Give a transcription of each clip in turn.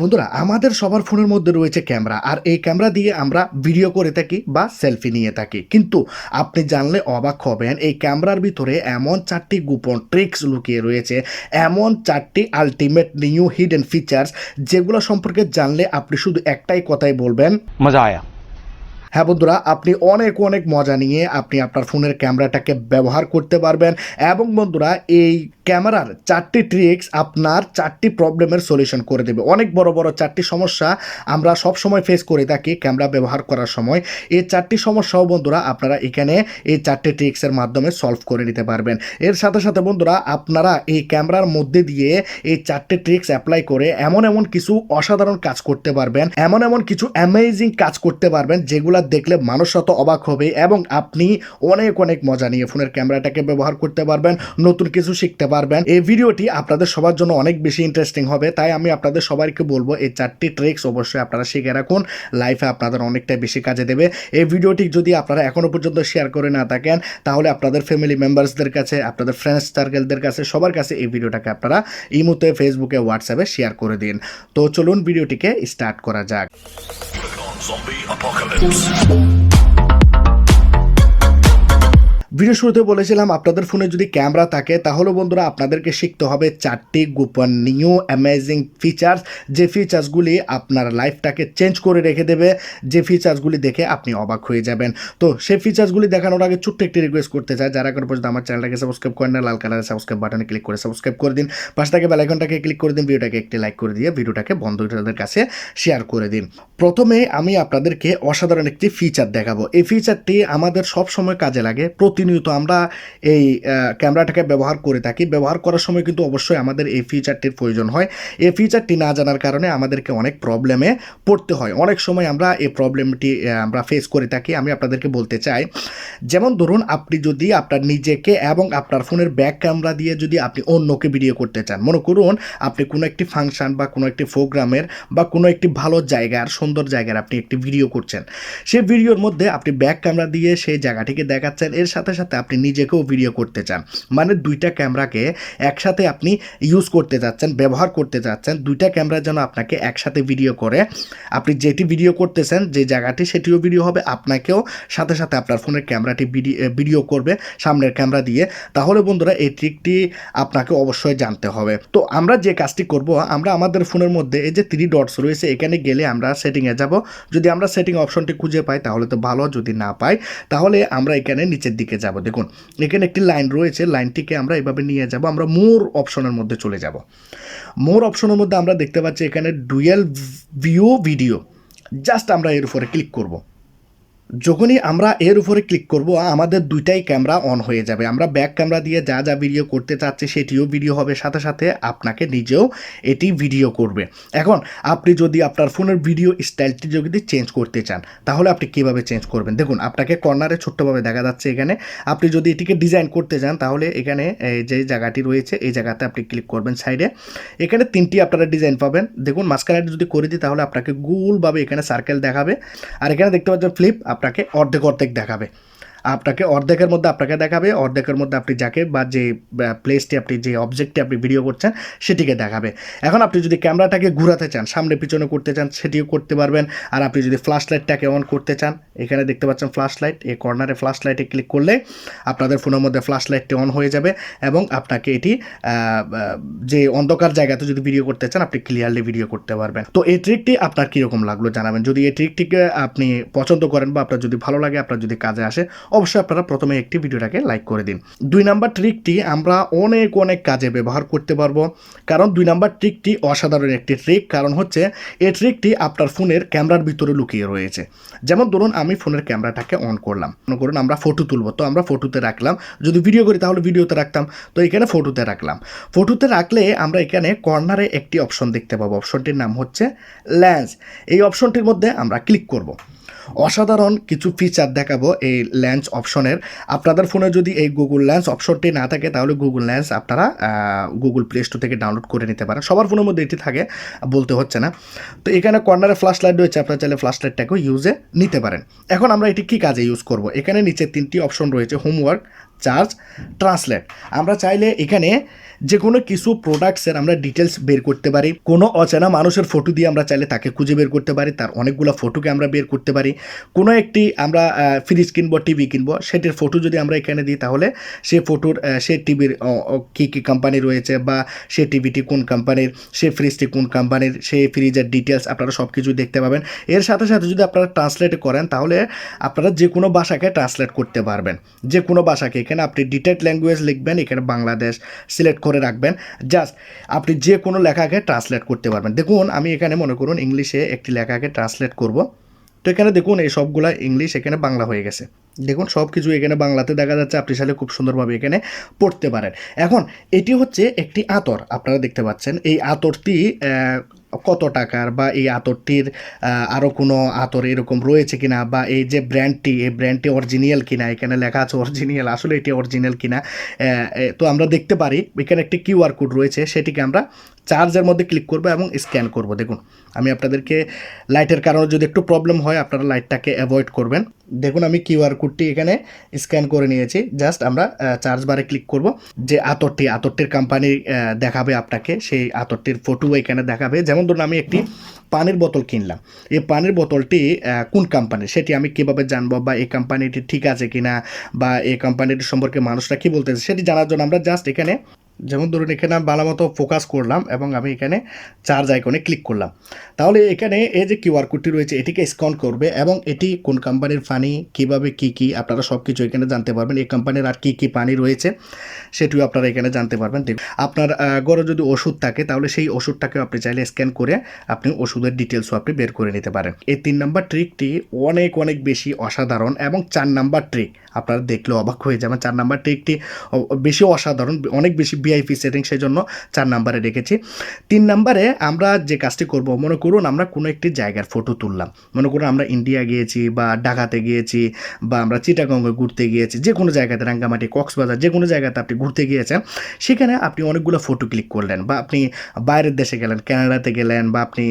বন্ধুরা আমাদের সবার ফোনের মধ্যে রয়েছে ক্যামেরা আর এই ক্যামেরা দিয়ে আমরা ভিডিও করে থাকি বা সেলফি নিয়ে থাকি। কিন্তু আপনি জানলে অবাক হবেন এই ক্যামেরার ভিতরে এমন চারটি গোপন ট্রিক্স লুকিয়ে রয়েছে এমন চারটি আলটিমেট নিউ হিডেন ফিচার্স যেগুলো সম্পর্কে জানলে আপনি শুধু একটাই কথাই বলবেন মজা আয়া। হ্যাঁ বন্ধুরা আপনি অনেক অনেক মজা নিয়ে আপনি আপনার ফোনের ক্যামেরাটাকে ব্যবহার করতে পারবেন। এবং বন্ধুরা এই ক্যামেরার চারটি ট্রিক্স আপনার চারটি প্রবলেমের সলিউশন করে দেবে। অনেক বড় বড় চারটি সমস্যা আমরা সব সময় ফেস করে থাকি ক্যামেরা ব্যবহার করার সময়। এই চারটি সমস্যাও বন্ধুরা আপনারা এখানে এই চারটি ট্রিক্সের মাধ্যমে সলভ করে নিতে পারবেন। এর সাথে সাথে বন্ধুরা আপনারা এই ক্যামেরার মধ্যে দিয়ে এই চারটি ট্রিক্স অ্যাপ্লাই করে এমন এমন কিছু অসাধারণ কাজ করতে পারবেন, এমন এমন কিছু অ্যামেজিং কাজ করতে পারবেন যেগুলা দেখলে মানুষ তো অবাক হবে এবং আপনি অনেক অনেক মজা নিয়ে ফোনের ক্যামেরাটাকে ব্যবহার করতে পারবেন, নতুন কিছু শিখতে পারবেন। এই ভিডিওটি আপনাদের সবার জন্য অনেক বেশি ইন্টারেস্টিং হবে। তাই আমি আপনাদের সবাইকে বলব, এই চারটি ট্রিক্স অবশ্যই আপনারা শিখে রাখুন। লাইফে আপনাদের অনেকটাই বেশি কাজে দেবে। এই ভিডিওটি যদি আপনারা এখনও পর্যন্ত শেয়ার করে না থাকেন, তাহলে আপনাদের ফ্যামিলি মেম্বার্সদের কাছে, আপনাদের ফ্রেন্ডস সার্কেলদের কাছে, সবার কাছে এই ভিডিওটাকে আপনারা ইমুতে ফেসবুকে হোয়াটসঅ্যাপে শেয়ার করে দিন। তো চলুন ভিডিওটিকে স্টার্ট করা যাক. ভিডিও শুরুতে বলেছিলাম, আপনাদের ফোনে যদি ক্যামেরা থাকে, তাহলে বন্ধুরা আপনাদেরকে শিখতে হবে চারটি গোপন, নিউ অ্যামেজিং ফিচার্স যে ফিচার্সগুলি আপনার লাইফটাকে চেঞ্জ করে রেখে দেবে, যে ফিচার্সগুলি দেখে আপনি অবাক হয়ে যাবেন। তো সেই ফিচার্সগুলি দেখানোর আগে ছোট্ট একটি রিকোয়েস্ট করতে চাই, যারা এখন পর্যন্ত আমার চ্যানেলটাকে সাবস্ক্রাইব করেন না লাল কালারের সাবস্ক্রাইব বাটনে ক্লিক করে সাবস্ক্রাইব করে দিন। পাশে থেকে বেলাইকনটাকে ক্লিক করে দিন, ভিডিওটাকে একটি লাইক করে দিয়ে ভিডিওটাকে বন্ধুদের কাছে শেয়ার করে দিন। প্রথমে আমি আপনাদেরকে অসাধারণ একটি ফিচার দেখাবো। এই ফিচারটি আমাদের সব সময় কাজে লাগে, প্রতিনিয়ত আমরা এই ক্যামেরাটাকে ব্যবহার করে থাকি। ব্যবহার করার সময় কিন্তু অবশ্যই আমাদের এই ফিচারটির প্রয়োজন হয়। এই ফিচারটি না জানার কারণে আমাদেরকে অনেক প্রবলেমে পড়তে হয়। অনেক সময় আমরা এই প্রবলেমটি আমরা ফেস করে থাকি। আমি আপনাদেরকে বলতে চাই, যেমন ধরুন আপনি যদি আপনার নিজেকে এবং আপনার ফোনের ব্যাক ক্যামেরা দিয়ে যদি আপনি অন্যকে ভিডিও করতে চান, মনে করুন আপনি কোনো একটি ফাংশন বা কোনো একটি প্রোগ্রামের বা কোনো একটি ভালো জায়গার, সুন্দর জায়গার আপনি একটি ভিডিও করছেন। সেই ভিডিওর মধ্যে আপনি ব্যাক ক্যামেরা দিয়ে সেই জায়গাটিকে দেখাচ্ছেন। এর সাথে সাথে আপনি নিজেকেও ভিডিও করতে চান। মানে দুইটা ক্যামেরাকে একসাথে আপনি ইউজ করতে যাচ্ছেন, ব্যবহার করতে যাচ্ছেন, দুইটা ক্যামেরা যেন আপনাকে একসাথে ভিডিও করে। আপনি যেটি ভিডিও করতেছেন, যে জায়গাটি, সেটিও ভিডিও হবে, আপনাকেও সাথে সাথে আপনার ফোনের ক্যামেরাটি ভিডিও ভিডিও করবে সামনের ক্যামেরা দিয়ে। তাহলে বন্ধুরা, এই ট্রিকটি আপনাকে অবশ্যই জানতে হবে। তো আমরা যে কাজটি করব, আমরা আমাদের ফোনের মধ্যে এই যে থ্রি ডটস রয়েছে, এখানে গেলে আমরা সেটিংয়ে যাব। যদি আমরা সেটিং অপশনটি খুঁজে পাই, তাহলে তো ভালো, যদি না পাই, তাহলে আমরা এখানে নিচের দিকে যাব। দেখুন, এখানে একটি লাইন রয়েছে, লাইনটিকে আমরা এভাবে নিয়ে যাব, আমরা মোর অপশনের মধ্যে চলে যাব। মোর অপশনের মধ্যে আমরা দেখতে পাচ্ছি এখানে ডুয়েল ভিউ ভিডিও। জাস্ট আমরা এর উপরে ক্লিক করব। যখনই আমরা এর উপরে ক্লিক করব, আমাদের দুইটাই ক্যামেরা অন হয়ে যাবে। আমরা ব্যাক ক্যামেরা দিয়ে যা যা ভিডিও করতে চাচ্ছি, সেটিও ভিডিও হবে। সাথে সাথে আপনাকে নিজেও এটি ভিডিও করবে। এখন আপনি যদি আপনার ফোনের ভিডিও স্টাইলটি যদি চেঞ্জ করতে চান, তাহলে আপনি কীভাবে চেঞ্জ করবেন? দেখুন, আপনাকে কর্নারে ছোট্টভাবে দেখা যাচ্ছে এখানে। আপনি যদি এটিকে ডিজাইন করতে চান তাহলে এখানে যে জায়গাটি রয়েছে, এই জায়গাতে আপনি ক্লিক করবেন সাইডে এখানে তিনটি আপনারা ডিজাইন পাবেন। দেখুন, মাঝখানে যদি করে দিই, তাহলে আপনাকে গোলভাবে এখানে সার্কেল দেখাবে। আর এখানে দেখতে পাচ্ছেন ফ্লিপ আপনাকে অর্ধেক অর্ধেক দেখাবে। আপনাকে অর্ধেকের মধ্যে আপনাকে দেখাবে, অর্ধেকের মধ্যে আপনি যাকে বা যে প্লেসটি আপনি, যে অবজেক্টটি আপনি ভিডিও করছেন, সেটিকে দেখাবে। এখন আপনি যদি ক্যামেরাটাকে ঘুরাতে চান, সামনে পিছনে করতে চান, সেটিও করতে পারবেন। আর আপনি যদি ফ্ল্যাশ লাইটটাকে অন করতে চান, এখানে দেখতে পাচ্ছেন ফ্ল্যাশ লাইট এই কর্নারে ফ্ল্যাশ লাইটে ক্লিক করলে আপনাদের ফোনের মধ্যে ফ্ল্যাশ লাইটটি অন হয়ে যাবে এবং আপনাকে এটি যে অন্ধকার জায়গাতে যদি ভিডিও করতে চান, আপনি ক্লিয়ারলি ভিডিও করতে পারবেন। তো এই ট্রিকটি আপনার কীরকম লাগল জানাবেন? যদি এই ট্রিকটিকে আপনি পছন্দ করেন বা আপনার যদি ভালো লাগে, আপনার যদি কাজে আসে অবশ্যই আপনারা প্রথমে একটি ভিডিওটাকে লাইক করে দিন। দুই নাম্বার ট্রিকটি আমরা অনেক অনেক কাজে ব্যবহার করতে পারব। কারণ দুই নাম্বার ট্রিকটি অসাধারণ একটি ট্রিক কারণ হচ্ছে, এই ট্রিকটি আপনার ফোনের ক্যামেরার ভিতরে লুকিয়ে রয়েছে। যেমন ধরুন, আমি ফোনের ক্যামেরাটাকে অন করলাম। মনে করুন, আমরা ফটো তুলবো। তো আমরা ফটোতে রাখলাম। যদি ভিডিও করি, তাহলে ভিডিওতে রাখতাম। তো এখানে ফটোতে রাখলাম। ফটোতে রাখলে আমরা এখানে কর্নারে একটি অপশন দেখতে পাবো। অপশনটির নাম হচ্ছে ল্যান্স এই অপশনটির মধ্যে আমরা ক্লিক করব। অসাধারণ কিছু ফিচার দেখাবো এই ল্যান্স অপশনের আপনাদের ফোনে যদি এই গুগল ল্যান্স অপশনটি না থাকে, তাহলে গুগল ল্যান্স আপনারা গুগল প্লে স্টোর থেকে ডাউনলোড করে নিতে পারেন। সবার ফোনের মধ্যে এটি থাকে, বলতে হচ্ছে না। তো এখানে কর্নারে ফ্ল্যাশ লাইট রয়েছে, আপনারা চাইলে ফ্ল্যাশ লাইটটাকেও ইউজে নিতে পারেন। এখন আমরা এটি কী কাজে ইউজ করব? এখানে নিচে তিনটি অপশন রয়েছে হোমওয়ার্ক চার্জ ট্রান্সলেট। আমরা চাইলে এখানে যে কোনো কিছু প্রোডাক্টসের আমরা ডিটেলস বের করতে পারি। কোনো অচেনা মানুষের ফটো দিয়ে আমরা চাইলে তাকে খুঁজে বের করতে পারি। তার অনেকগুলো ফটোকে আমরা বের করতে পারি। কোনো একটি আমরা ফ্রিজ কিনবো টিভি কিনবো, সেটির ফটো যদি আমরা এখানে দিই তাহলে সে ফটোর সে টিভির কী কী কোম্পানি রয়েছে বা সে টিভিটি কোন কোম্পানির সে ফ্রিজটি কোন কোম্পানির সেই ফ্রিজের ডিটেলস আপনারা সব কিছু দেখতে পাবেন। এর সাথে সাথে যদি আপনারা ট্রান্সলেট করেন তাহলে আপনারা যে কোনো ভাষাকে ট্রান্সলেট করতে পারবেন। যে কোনো ভাষাকে এখানে আপনি ডিটেল ল্যাঙ্গুয়েজ লিখবেন, এখানে বাংলাদেশ সিলেক্ট করে রাখবেন। জাস্ট আপনি যে কোনো লেখাকে ট্রান্সলেট করতে পারবেন। দেখুন, আমি এখানে মনে করুন ইংলিশে একটি লেখাকে ট্রান্সলেট করব। তো এখানে দেখুন, এই সবগুলা ইংলিশ এখানে বাংলা হয়ে গেছে। দেখুন সব কিছু এখানে বাংলাতে দেখা যাচ্ছে, আপনি চাইলে খুব সুন্দরভাবে এখানে পড়তে পারেন। এখন, এটি হচ্ছে একটি আতর। আপনারা দেখতে পাচ্ছেন, এই আতরটি কত টাকার বা এই আতরটির আরও কোনো আতর এরকম রয়েছে কিনা বা এই যে ব্র্যান্ডটি এই ব্র্যান্ডটি অরিজিনাল কিনা, এখানে লেখা আছে অরিজিনিয়াল আসলে এটি অরিজিনাল কিনা তো আমরা দেখতে পারি। এখানে একটি কিউআর কোড রয়েছে, সেটিকে আমরা চার্জের মধ্যে ক্লিক করব এবং স্ক্যান করব। দেখুন, আমি আপনাদেরকে লাইটের কারণে যদি একটু প্রবলেম হয়, আপনারা লাইটটাকে অ্যাভয়েড করবেন। দেখুন, আমি কিউআর কোডটি এখানে স্ক্যান করে নিয়েছি। জাস্ট আমরা চার্জ বারে ক্লিক করব। যে আতরটি, আতরটির কোম্পানি দেখাবে আপনাকে, সেই আতরটির ফটো এখানে দেখাবে। যেমন ধরুন, আমি একটি পানির বোতল কিনলাম। এই পানির বোতলটি কোন কোম্পানি সেটি আমি কীভাবে জানব বা এই কোম্পানিটি ঠিক আছে কিনা বা এই কোম্পানিটির সম্পর্কে মানুষরা কী বলতেছে? সেটি জানার জন্য আমরা জাস্ট এখানে যেমন ধরুন, এখানে আমি ভালো মতো ফোকাস করলাম এবং আমি এখানে চার্জ আইকনে ক্লিক করলাম। তাহলে এখানে এই যে কিউআর কোডটি রয়েছে, এটিকে স্ক্যান করবে এবং এটি কোন কোম্পানির পানি কীভাবে কি কি, আপনারা সব কিছু এখানে জানতে পারবেন। এই কোম্পানির আর কি কি পানি রয়েছে, সেটিও আপনারা এখানে জানতে পারবেন। আপনার ঘরে যদি ওষুধ থাকে, তাহলে সেই ওষুধটাকে আপনি চাইলে স্ক্যান করে আপনি ওষুধের ডিটেলসও আপনি বের করে নিতে পারেন। এই তিন নাম্বার ট্রিকটি অনেক অনেক বেশি অসাধারণ এবং চার নাম্বার ট্রিক আপনারা দেখলেও অবাক হয়ে যাবেন। চার নাম্বার ট্রিকটি বেশি অসাধারণ, অনেক বেশি ভিআইপি সেটিং সেই জন্য চার নাম্বারে রেখেছি। তিন নাম্বারে আমরা যে কাজটি করব, মনে করুন আমরা কোনো একটি জায়গার ফটো তুললাম। মনে করুন আমরা ইন্ডিয়া গিয়েছি বা ঢাকাতে গিয়েছি বা আমরা চিটাগঙ্গে ঘুরতে গিয়েছি, যে কোনো জায়গাতে রাঙ্গামাটি কক্সবাজার যে কোনো জায়গাতে আপনি ঘুরতে গিয়েছেন, সেখানে আপনি অনেকগুলো ফটো ক্লিক করলেন বা আপনি বাইরের দেশে গেলেন কানাডাতে গেলেন বা আপনি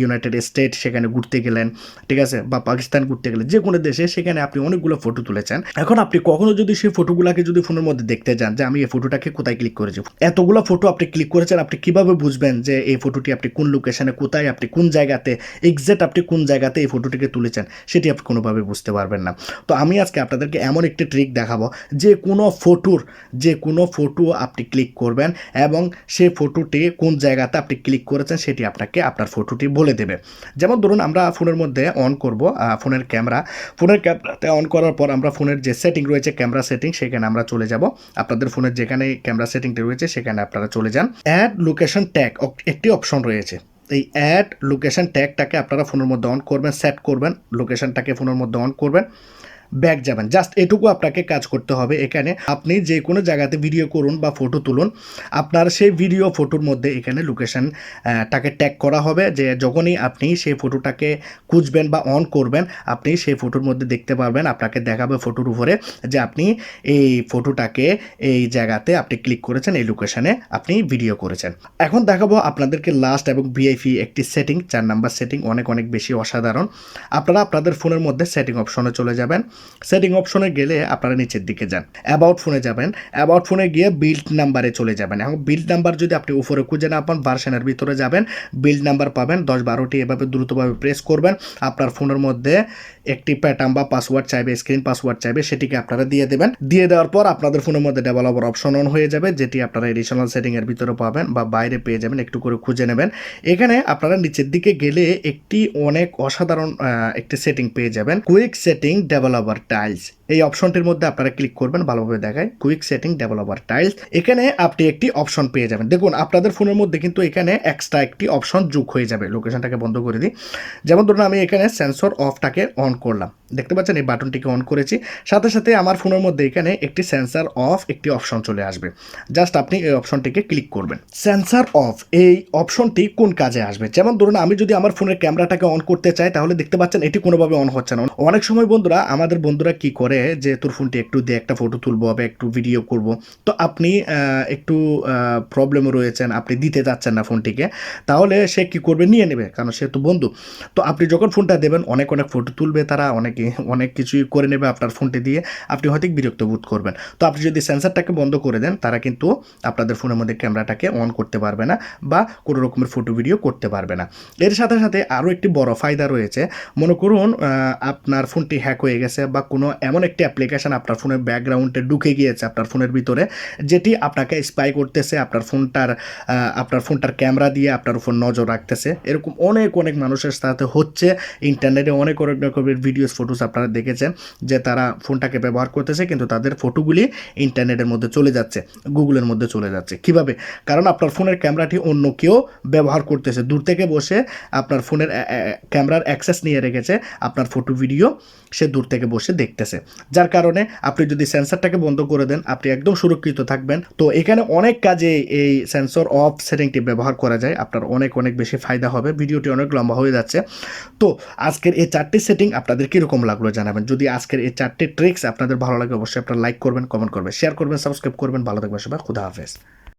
ইউনাইটেড স্টেট সেখানে ঘুরতে গেলেন, ঠিক আছে, বা পাকিস্তান ঘুরতে গেলেন, যে কোনো দেশে সেখানে আপনি অনেকগুলো ফটো তুলেছেন। এখন আপনি কখনো যদি সেই ফটোগুলোকে যদি ফোনের মধ্যে দেখতে যান যে আমি এই ফটোটাকে কোথায় ক্লিক করেছি। এতগুলো ফটো আপনি ক্লিক করেছেন, আপনি কীভাবে বুঝবেন যে এই ফটোটি আপনি কোন লোকেশনে কোথায়, আপনি কোন জায়গাতে এক্সাক্ট আপনি কোন জায়গাতে এই ফটোটিকে তুলেছেন, সেটি আপনি কোনোভাবে বুঝতে পারবেন না। তো আমি আজকে আপনাদেরকে এমন একটি ট্রিক দেখাবো, যে কোনো ফটোর যে কোনো ফটো আপনি ক্লিক করবেন এবং সেই ফটোটি কোন জায়গাতে আপনি ক্লিক করেছেন, সেটি আপনাকে আপনার ফটোটি বলে দেবে। যেমন ধরুন, আমরা ফোনের মধ্যে অন করব ফোনের ক্যামেরা ফোনের ক্যামেরাতে অন করার পর আমরা ফোনের যে সেটিং রয়েছে ক্যামেরা সেটিং সেখানে আমরা চলে যাব। আপনাদের ফোনের যেখানে ক্যামেরা সেটিংটি রয়েছে, সেখানে আপনারা চলে যান। অ্যাড লোকেশন ট্যাগ একটি অপশন রয়েছে। এই অ্যাড লোকেশন ট্যাগটাকে আপনারা ফোনের মধ্যে অন করবেন সেট করবেন লোকেশনটাকে ফোনের মধ্যে অন করবেন। ব্যাক যাবেন। জাস্ট এটুকু আপনাকে কাজ করতে হবে এখানে। আপনি যে কোনো জায়গাতে ভিডিও করুন বা ফটো তুলুন, আপনার সেই ভিডিও ফটোর মধ্যে এখানে লোকেশন টাকে ট্যাগ করা হবে যে যখনই আপনি সেই ফটোটাকে খুঁজবেন বা অন করবেন, আপনি সেই ফটোর মধ্যে দেখতে পারবেন, আপনাকে দেখাবে ফটোর উপরে যে আপনি এই ফটোটাকে এই জায়গাতে আপনি ক্লিক করেছেন, এই লোকেশানে আপনি ভিডিও করেছেন। এখন দেখাবো আপনাদেরকে লাস্ট এবং ভিআইপি একটি সেটিং চার নাম্বার সেটিং অনেক অনেক বেশি অসাধারণ। আপনারা আপনাদের ফোনের মধ্যে সেটিং অপশনে চলে যাবেন। সেটিং অপশনে গেলে আপনারা নিচের দিকে যান। অ্যাবাউট ফোনে যাবেন। অ্যাবাউট ফোনে গিয়ে বিল্ড নাম্বারে চলে যাবেন। এখন বিল্ড নাম্বার যদি আপনি উপরে খুঁজে না পান ভার্সনের ভিতরে যাবেন। বিল্ড নাম্বার পাবেন। দশ বারোটি এভাবে দ্রুতভাবে প্রেস করবেন। আপনার ফোনের মধ্যে একটি প্যাটার্ন বা পাসওয়ার্ড চাইবে স্ক্রিন পাসওয়ার্ড চাইবে, সেটিকে আপনারা দিয়ে দেবেন। দিয়ে দেওয়ার পর আপনাদের ফোনের মধ্যে ডেভেলপার অপশন অন হয়ে যাবে, যেটি আপনারা এডিশনাল সেটিং এর ভিতরে পাবেন বা বাইরে পেয়ে যাবেন, একটু করে খুঁজে নেবেন। এখানে আপনারা নিচের দিকে গেলে একটি অনেক অসাধারণ একটি সেটিং পেয়ে যাবেন কুইক সেটিং ডেভেলপার টাইলস এই অপশনটির মধ্যে আপনারা ক্লিক করবেন, ভালোভাবে দেখায় কুইক সেটিং ডেভেলপার টাইলস এখানে আপনি একটি অপশন পেয়ে যাবেন। দেখুন, আপনাদের ফোনের মধ্যে কিন্তু এখানে এক্সট্রা একটি অপশন যোগ হয়ে যাবে লোকেশনটাকে বন্ধ করে দিই। যেমন ধরুন, আমি এখানে সেন্সর অফটাকে অন করলাম। দেখতে পাচ্ছেন, এই বাটনটিকে অন করেছি। সাথে সাথে আমার ফোনের মধ্যে এখানে একটি সেন্সার অফ একটি অপশন চলে আসবে। জাস্ট আপনি এই অপশনটিকে ক্লিক করবেন। সেন্সার অফ এই অপশনটি কোন কাজে আসবে? যেমন ধরুন, আমি যদি আমার ফোনের ক্যামেরাটাকে অন করতে চাই, তাহলে দেখতে পাচ্ছেন, এটি কোনোভাবে অন হচ্ছে না। অনেক সময় বন্ধুরা, আমাদের বন্ধুরা কি করে, যে তোর ফোনটি একটু দিয়ে একটা ফটো তুলবো, বা একটু ভিডিও করব। তো আপনি একটু প্রবলেমে রয়েছেন, আপনি দিতে চাচ্ছেন না ফোনটিকে তাহলে সে কি করবে, নিয়ে নেবে, কারণ সে তো বন্ধু। তো আপনি যখন ফোনটা দেবেন, অনেক অনেক ফটো তুলবে করবে, তারা অনেকে, অনেক কিছুই করে নেবে আপনার ফোনটি দিয়ে। আপনি হয়তো বিরক্ত বোধ করবেন। তো আপনি যদি সেন্সারটাকে বন্ধ করে দেন, তারা কিন্তু আপনাদের ফোনের মধ্যে ক্যামেরাটাকে অন করতে পারবে না বা কোনো রকমের ফটো, ভিডিও করতে পারবে না। এর সাথে সাথে আরও একটি বড় ফায়দা রয়েছে। মনে করুন আপনার ফোনটি হ্যাক হয়ে গেছে বা কোনো এমন একটি অ্যাপ্লিকেশন আপনার ফোনের ব্যাকগ্রাউন্ডে ঢুকে গিয়েছে আপনার ফোনের ভিতরে, যেটি আপনাকে স্পাই করতেছে, আপনার ফোনটার আপনার ফোনটার ক্যামেরা দিয়ে আপনার উপর নজর রাখতেছে। এরকম অনেক অনেক মানুষের সাথে হচ্ছে। ইন্টারনেটে অনেক অনেক রকমের ভিডিওস ফটোস আপনারা দেখেছেন যে তারা ফোনটাকে ব্যবহার করতেছে, কিন্তু তাদের ফটোগুলি ইন্টারনেটের মধ্যে চলে যাচ্ছে, গুগলের মধ্যে চলে যাচ্ছে। কীভাবে? কারণ আপনার ফোনের ক্যামেরাটি অন্য কেউ ব্যবহার করতেছে। দূর থেকে বসে আপনার ফোনের ক্যামেরার অ্যাক্সেস নিয়ে রেখেছে আপনার ফটো ভিডিও সে দূর থেকে বসে দেখতেছে। যার কারণে আপনি যদি সেন্সারটাকে বন্ধ করে দেন, আপনি একদম সুরক্ষিত থাকবেন। তো এখানে অনেক কাজে এই সেন্সর অফ সেটিংটি ব্যবহার করা যায়। আপনার অনেক অনেক বেশি ফায়দা হবে। ভিডিওটি অনেক লম্বা হয়ে যাচ্ছে। তো আজকের এই চারটি সেটিং আপনাদের কীরকম লাগল জানাবেন। যদি আজকের এই চারটে ট্রিক্স আপনাদের ভালো লাগে, অবশ্যই আপনারা লাইক করবেন কমেন্ট করবেন শেয়ার করবেন সাবস্ক্রাইব করবেন। ভালো থাকবেন সবাই, খুদা হাফেজ।